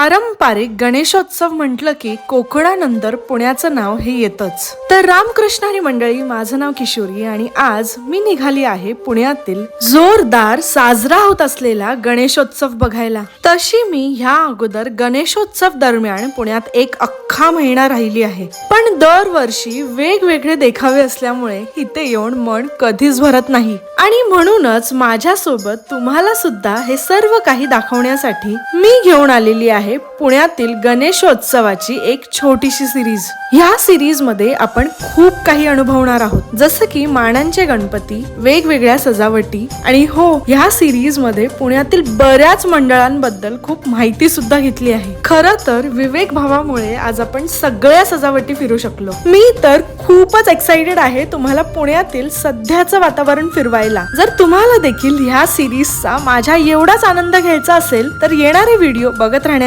पारंपरिक गणेशोत्सव म्हटलं की कोकणानंतर पुण्याचं नाव हे येतच. तर रामकृष्ण मंडळी माझं नाव किशोरी आणि आज मी निघाली आहे पुण्यातील जोरदार साजरा होत असलेला गणेशोत्सव बघायला. तशी मी ह्या अगोदर गणेशोत्सव दरम्यान पुण्यात एक अख्खा महिना राहिली आहे. पण दरवर्षी वेगवेगळे देखावे असल्यामुळे इथे येऊन मन कधीच भरत नाही. आणि म्हणूनच माझ्यासोबत तुम्हाला सुद्धा हे सर्व काही दाखवण्यासाठी मी घेऊन आलेली आहे. पुण्यातील गणेशोत्सवाची एक छोटीशी सिरीज. ह्या सिरीजमध्ये आपण खूप काही अनुभवणार आहोत. जसं की माणांचे गणपती वेगवेगळ्या सजावटी आणि हो ह्या सिरीजमध्ये पुण्यातील बऱ्याच मंडळांबद्दल खूप माहिती सुद्धा घेतली आहे. खरं तर विवेक भावामुळे आज आपण सगळ्या सजावटी फिरू शकलो. मी तर खूपच एक्साइटेड आहे तुम्हाला पुण्यातील सध्याचं वातावरण फिरवायला. जर तुम्हाला देखील ह्या सिरीजचा माझ्या एवढाच आनंद घ्यायचा असेल तर येणारे व्हिडिओ बघत राहण्या